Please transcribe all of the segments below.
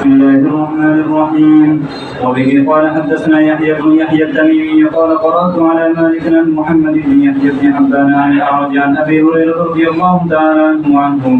بسم الله الرحمن الرحيم. وبه قال حدثنا يحيى بن يحيى التميمي قال قرأت على مالك عن محمد بن يحيى بن حبان عن الأعرج عن أبي هريرة رضي الله تعالى عنه وعنهم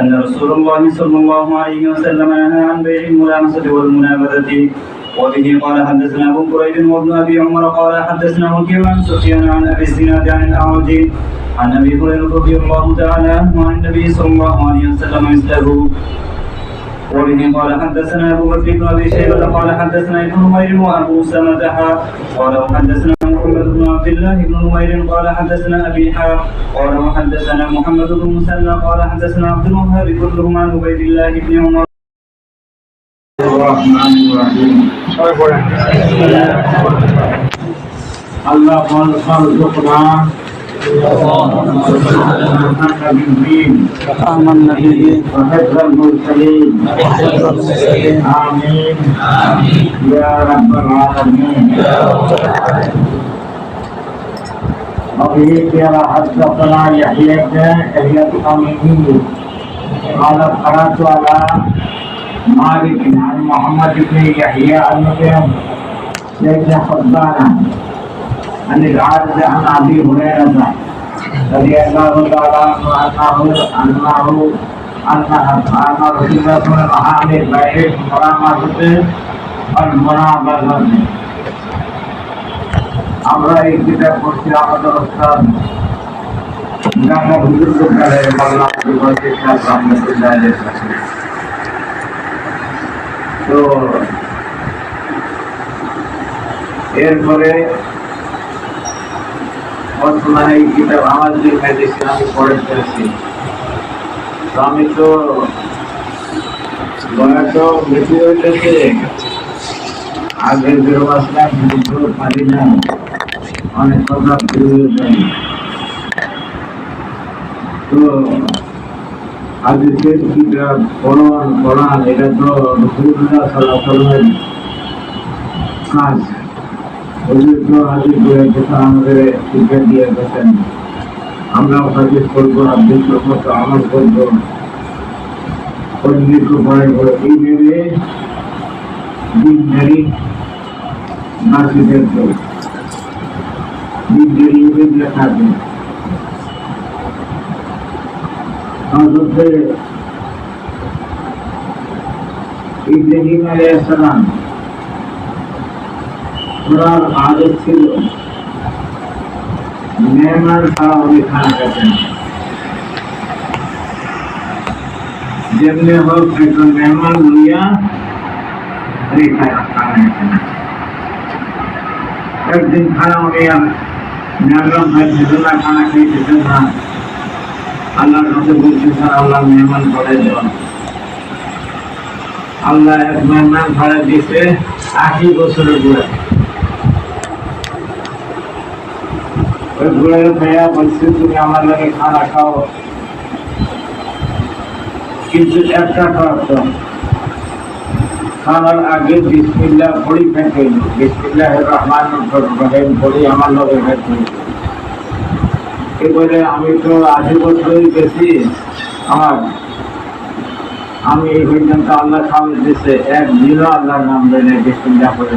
أن رسول الله صلى الله عليه وسلم نهى عن بيع الملامسة والمنابذة. وبه قال حدثنا أبو كريب وابن أبي عمر قال حدثنا وكيع عن سفيان عن أبي الزناد عن الأعرج عن أبي هريرة رضي الله تعالى عنه عن النبي صلى الله عليه وسلم مثله. وبه قال حدثنا أبو بكر بن أبي شيبة قال حدثنا ابن نمير وأبو سلمه قال وحدثنا محمد بن عبد الله بن نمير قال حدثنا أبي حار قال وحدثنا محمد بن مسلم قال حدثنا عبد الوهاب كلهم عن عبيد الله بن عمر. الرحمن الرحيم اللهم ارزقنا سنة فهم النبيين وحفظ المرسلين. وحفظ المرسلين آمين. يا رب العالمين. وبه قال حدثنا يحيى بن يحيى التميمي قال قرات على مالك عن محمد بن يحيى المقيم. بن حبان عن العارض عن ابي هريره رضي الله تعالى عنه انه انه ان رسول الله صلى الله عليه وسلم بيت مرامته والمنابذه আমরা এই কিতাব পড়ছি আমাদের ওস্তাদ ঢাকা হুজুর বর্তমানে এই কিতাব আমার যে মেডিসিন আমি পড়ে ফেলেছি তো আমি তো বেশি হইতেছে আগে পারি না। অনেক কথা শুরু হয়ে কিতাব এটা তো কাজ। ওদের তো হাজির করে কথা আমাদের শিক্ষা দিয়ে গেছেন আমরাও হাজির করব আব্দুল মতো আমল করব পরিচিত পড়ে করে এই ভেবে দিনদারি নাসিদের তো দিনদারি লেখা আছে হজরতে ইব্রাহিম আলাইহিসসালাম ওনার আদত ছিল। মেহমান ছাড়া উনি খানা খেতেন যেমনি হোক একজন মেহমান লইয়া খেতেন একদিন খানা উনি মেহমান ভাই না খানা খাইতেছেন না আল্লাহর কাছে বলছে, স্যার, আল্লাহ মেহমান করে দেওয়া আল্লাহ এক মেহমান ভাড়া দিয়েছে আশি বছরের বুড়া ওই ভাইয়া, বলছে তুমি আমার লাগে খানা খাও। কিন্তু একটা শর্ত খানার আগে বিসমিল্লাহ পড়ি ফেঁকে বিসমিল্লাহ রহমান রহিম পড়ি আমার লগে ফেঁকে এবারে আমি তো আশি বছরই গেছি আমার। আমি এই পর্যন্ত আল্লাহ খাওয়া দিচ্ছে এক দিনও আল্লাহর নাম দেয় না বিসমিল্লাহ করে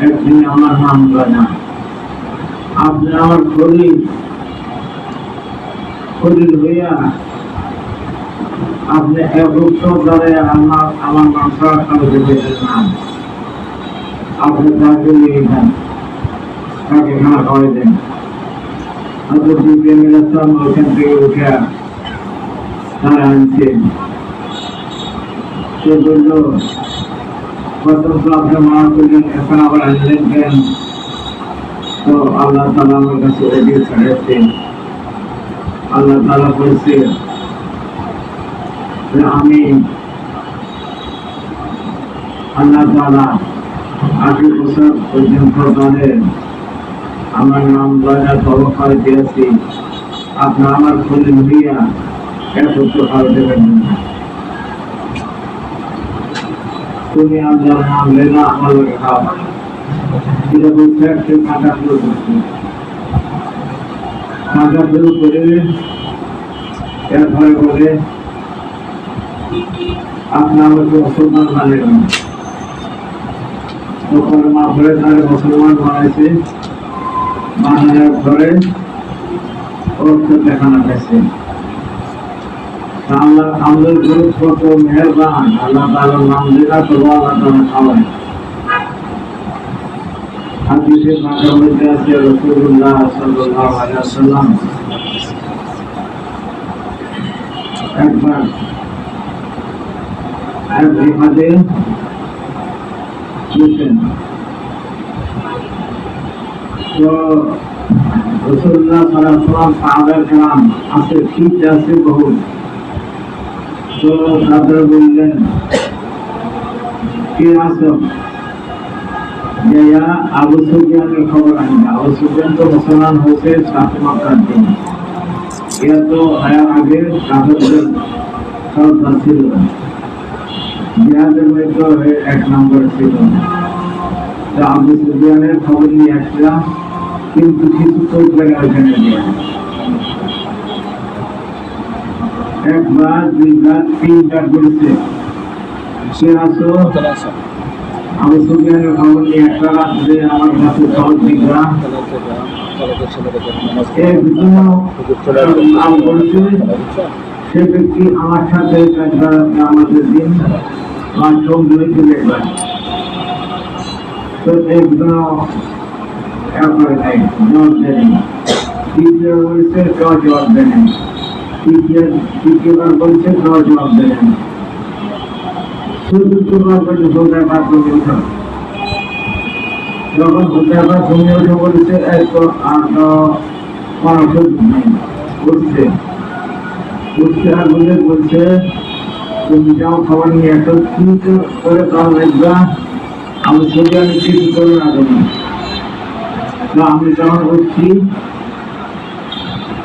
একদিন আমার নাম না আপনি আমার খলি খলিল হইয়া আপনি আমার আমার মাংস খাওয়াতে পেরেছেন না আপনি তাকে নিয়ে যান। তাকে খানা খাওয়াই দেন। তারা আনছেন আল্লাহ তালা আমার আমি বছর পর্যন্ত আমার নাম দয়া তরফার দিয়েছি আপনার আমার খুলে হইয়া এক উপহার দেবেন তুমি আল্লাহর নাম লেনা আমার এটা বলছে একটু কাঁটা শুরু করছে কাঁটা শুরু করে এরপরে বলে আপনি আমাকে মুসলমান তার মুসলমান অর্থ দেখানো আল্লাহ আমাদের গ্রুপ কত মেহরবান। আল্লাহ তাআলার নাম দিলা তো আল্লাহ তাআলা খাওয়ায় হাদিসে বাঁকার মধ্যে আছে, রাসূলুল্লাহ সাল্লাল্লাহু আলাইহি একবার আছে ঠিক আছে বহু? তো তাদের বললেন কে আসো ইয়া আবু সুফিয়ানের খবর আনবে আবু সুফিয়ান তো মুসলমান হয়েছে সাথে মক্কার দিন এরা তো মধ্যে এক নম্বর ছিল তো সুফিয়ানের খবর নিয়ে আসলাম। কিন্তু কিছু লাগে ওইখানে দিয়ে একবার দুইবার তিনবার করেছে সে আসো আমি সুফিয়ানের খবর নিয়ে একটা রাত্রে আমার কাছে একজন নাম বলছে, সে ব্যক্তি আমার সাথে আমাদের দিন আমার চোখ ধরেছিল একবার তো একজন একবার নাই, জবাব দেয়নি। তৃতীয় বলছে কেউ জবাব তৃতীয়বার বলছে কেউ জবাব দেয়নি চতুর্থবার বলছে সৌদায় বাদ উঠো যখন সৌদায় ঘুমিয়ে উঠে বলছে এত আর উঠছে উঠছে আর বলে, বলছে, তুমি যাও, খবর নিয়ে এত চিন্তা করে তাও দেখবা আমি ছবি কিছু করে না আমি যখন উঠছি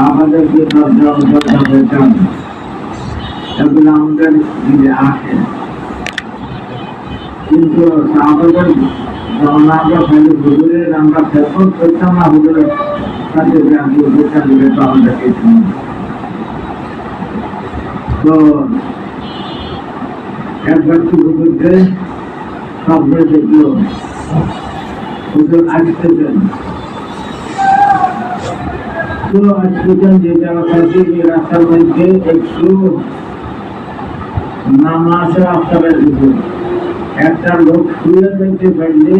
আমাদের দিকে কিন্তু সাহাবাদের যখন আমরা খালি আমরা ফেরত করতাম না হুজুরের সাথে তো তো একবার কি হুজুরকে স্বপ্ন দেখল হুজুর আসতেছেন তো আসতেছেন যেটা থাকে যে রাস্তার মধ্যে একটু নামাজের আপনাদের দিকে একটা লোক শুয়ে দেখতে পারলে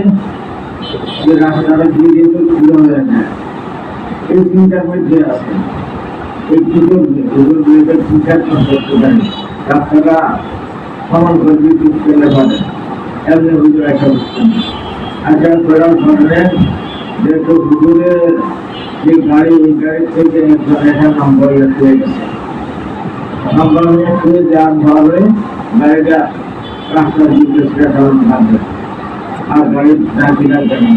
যে রাস্তাটা দিয়ে কিন্তু খুলে হয়ে যায় এই চিন্তার মধ্যে আছে এই সুযোগ হুজুর বিয়েটা চিন্তা করতে পারি রাস্তাটা সমান করে বিদ্যুৎ পেলে পারে এমনি হুজুর একটা বুঝতেন আচ্ছা করার ফলে যেহেতু হুজুরের যে গাড়ি এই গাড়ি থেকে একটা নম্বর হয়ে গেছে নম্বর হয়ে যাওয়ার ফলে গাড়িটা রাস্তা সেটা কারণ থাকবে আর গাড়ি ডাকি লাগবে না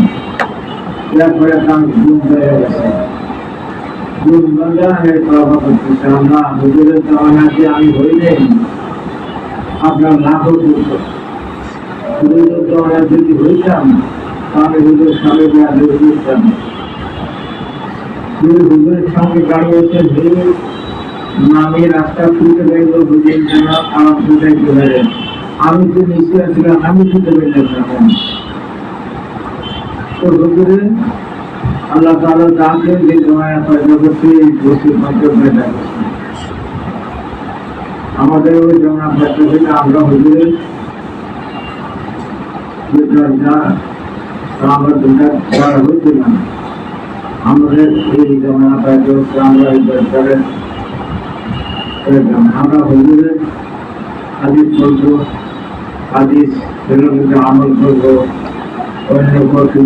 এরপরে কাম হয়ে গেছে। আমি আমি রাস্তা হুজুর জন্য আমার চলে আমি তো আসলাম আমি ছুটে পেলাম তো আল্লাহ তাআলা তাকে যে জমায়া পয়দা করতে বসির মাধ্যমে পয়দা আমাদের ওই জমা থেকে আমরা হুজুরের আমাদের এই এই আমল করব অন্য কৌশল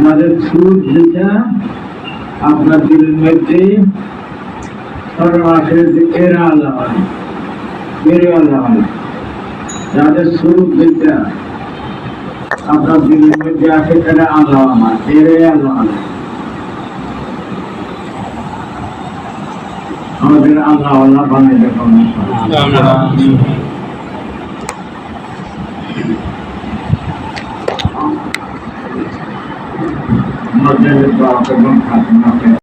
যাদের সুর যেটা, আপনার দিলের মধ্যে সর্বাসের যে এরা আল্লাহ এরে আল্লাহ যাদের সুর যেটা, আপনার দিলের মধ্যে আসে তারা আল্লাহ আমার এরে আল্লাহ আমাদের আল্লাহ আল্লাহ বানাই দেখুন มีความเป็นมงคลมาเป็น